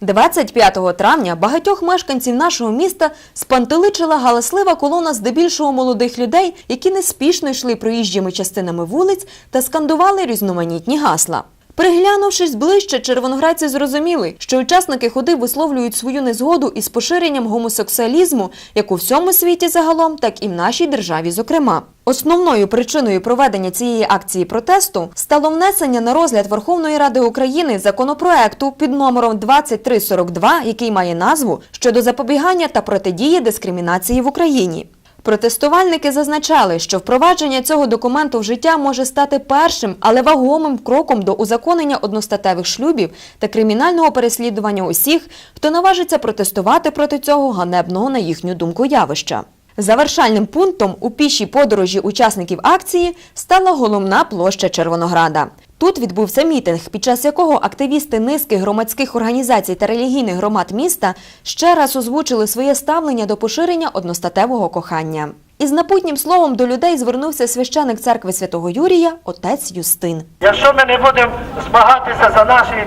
25 травня багатьох мешканців нашого міста спантеличила галаслива колона здебільшого молодих людей, які неспішно йшли проїжджими частинами вулиць та скандували різноманітні гасла. Приглянувшись ближче, червоноградці зрозуміли, що учасники ходи висловлюють свою незгоду із поширенням гомосексуалізму як у всьому світі загалом, так і в нашій державі, зокрема. Основною причиною проведення цієї акції протесту стало внесення на розгляд Верховної Ради України законопроекту під номером 2342, який має назву щодо запобігання та протидії дискримінації в Україні. Протестувальники зазначали, що впровадження цього документу в життя може стати першим, але вагомим кроком до узаконення одностатевих шлюбів та кримінального переслідування усіх, хто наважиться протестувати проти цього ганебного, на їхню думку, явища. Завершальним пунктом у пішій подорожі учасників акції стала головна площа Червонограда. Тут відбувся мітинг, під час якого активісти низки громадських організацій та релігійних громад міста ще раз озвучили своє ставлення до поширення одностатевого кохання. Із напутнім словом до людей звернувся священик церкви святого Юрія, отець Юстин. Якщо ми не будемо змагатися за наші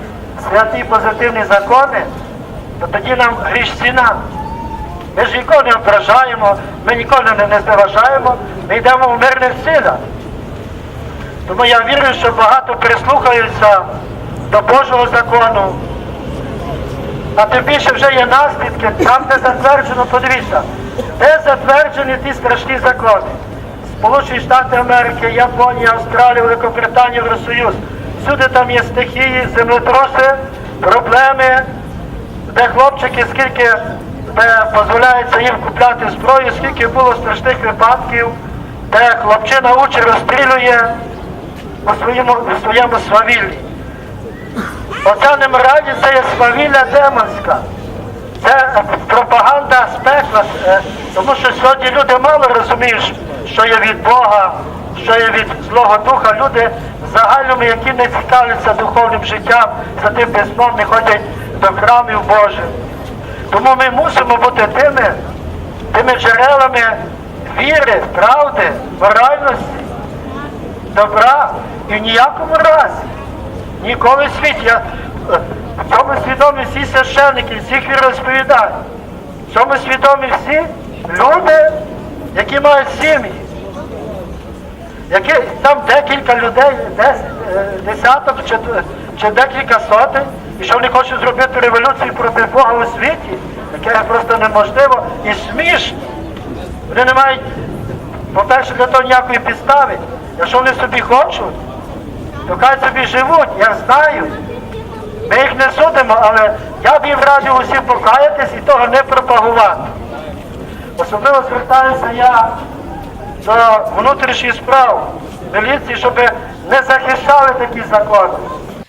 святі позитивні закони, то тоді нам гріш ціна. Ми ж нікого не ображаємо, ми нікого не, не зневажаємо, ми йдемо в мирних силах. Тому я вірю, що багато прислухаються до Божого закону. А тим більше вже є наслідки, там, де затверджено, подивіться, де затверджені ті страшні закони. Сполучені Штати Америки, Японія, Австралія, Великобританія, Євросоюз. Всюди там є стихії, землетроси, проблеми, де хлопчики, скільки де дозволяється їм купляти зброю, скільки було страшних випадків, де хлопчина уче розстрілює у своєму, у своєму свавіллі. Оця немраді це є свавілля демонська. Це е, пропаганда з пекла, е, тому що сьогодні люди мало розуміють, що є від Бога, що є від Злого Духа. Люди в які не цікавляться духовним життям, за тим письмом не ходять до храмів Божих. Тому ми мусимо бути тими, тими джерелами віри, правди, моральності, добра і в ніякому разі. Ніколи в світі. Я, е, в цьому свідомі всі священники, всіх віросповідань. В цьому свідомі всі люди, які мають сім'ї. Які, там декілька людей, е, десяток чи, чи декілька сотень, і що вони хочуть зробити революцію проти Бога у світі, яке просто неможливо і смішно. Вони не мають, по-перше, для того ніякої підстави. Якщо вони собі хочуть, то хай собі живуть, я знаю. Ми їх не судимо, але я б їм радив усім покаятись і того не пропагувати. Особливо звертаюся я до внутрішніх справ міліції, щоб не захищали такі закони.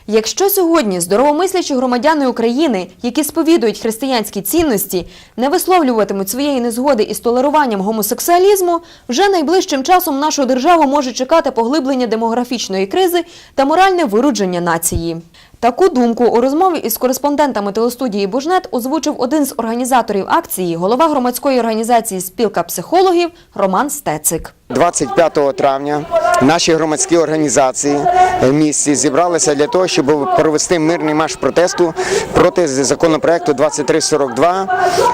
Якщо сьогодні здоровомислячі громадяни України, які сповідують християнські цінності, не висловлюватимуть своєї незгоди із толеруванням гомосексуалізму, вже найближчим часом нашу державу може чекати поглиблення демографічної кризи та моральне вирудження нації. Таку думку у розмові із кореспондентами телестудії Бужнет озвучив один з організаторів акції, голова громадської організації Спілка психологів Роман Стецик. 25 травня наші громадські організації в місті зібралися для того, щоб провести мирний марш протесту проти законопроекту 2342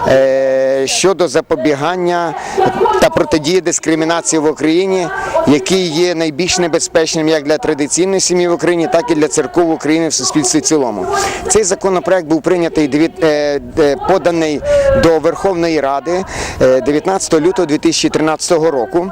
е, щодо запобігання та протидії дискримінації в Україні, який є найбільш небезпечним як для традиційної сім'ї в Україні, так і для церков України в суспільстві в цілому. Цей законопроект був прийнятий е, поданий до Верховної Ради е, 19 лютого 2013 року.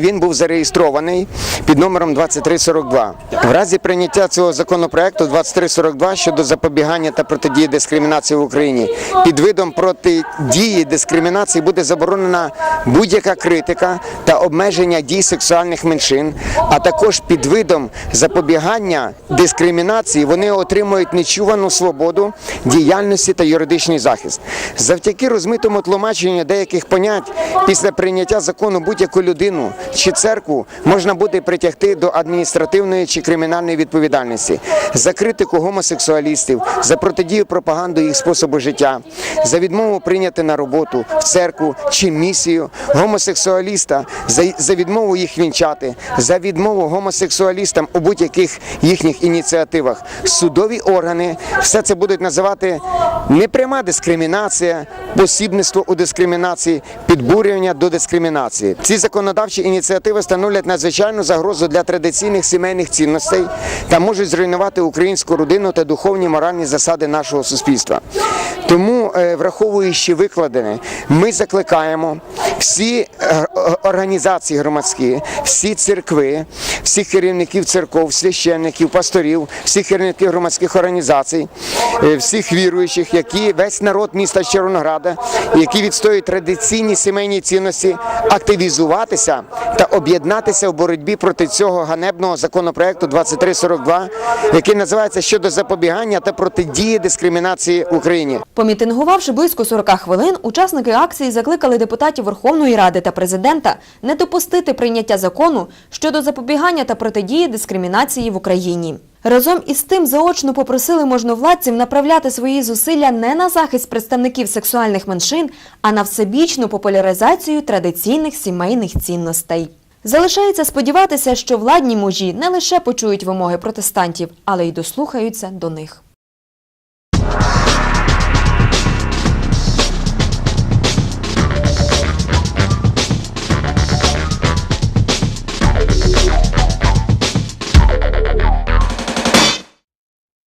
Він був зареєстрований під номером 2342. В разі прийняття цього законопроекту 2342 щодо запобігання та протидії дискримінації в Україні під видом протидії дискримінації буде заборонена будь-яка критика та обмеження дій сексуальних меншин, а також під видом запобігання дискримінації вони отримують нечувану свободу діяльності та юридичний захист. Завдяки розмитому тлумаченню деяких понять після прийняття закону будь-яку людину чи церкву можна буде притягти до адміністративної чи кримінальної відповідальності за критику гомосексуалістів, за протидію пропаганду їх способу життя, за відмову прийняти на роботу в церкву чи місію гомосексуаліста, за, відмову їх вінчати, за відмову гомосексуалістам у будь-яких їхніх ініціативах. Судові органи все це будуть називати непряма дискримінація, посібництво у дискримінації, підбурювання до дискримінації. Ці законодавчі ініціативи становлять надзвичайну загрозу для традиційних сімейних цінностей та можуть зруйнувати українську родину та духовні моральні засади нашого суспільства. Тому, е, враховуючи викладене, ми закликаємо всі е, організації громадські, всі церкви, всіх керівників церков, священників, пасторів, всіх керівників громадських організацій, е, всіх віруючих, які весь народ міста Червонограда, які відстоюють традиційні сімейні цінності, активізуватися та об'єднатися в боротьбі проти цього ганебного законопроекту 2342, який називається щодо запобігання та протидії дискримінації в Україні. Помітингувавши близько 40 хвилин, учасники акції закликали депутатів Верховної Ради та президента не допустити прийняття закону щодо запобігання та протидії дискримінації в Україні. Разом із тим заочно попросили можновладців направляти свої зусилля не на захист представників сексуальних меншин, а на всебічну популяризацію традиційних сімейних цінностей. Залишається сподіватися, що владні мужі не лише почують вимоги протестантів, але й дослухаються до них.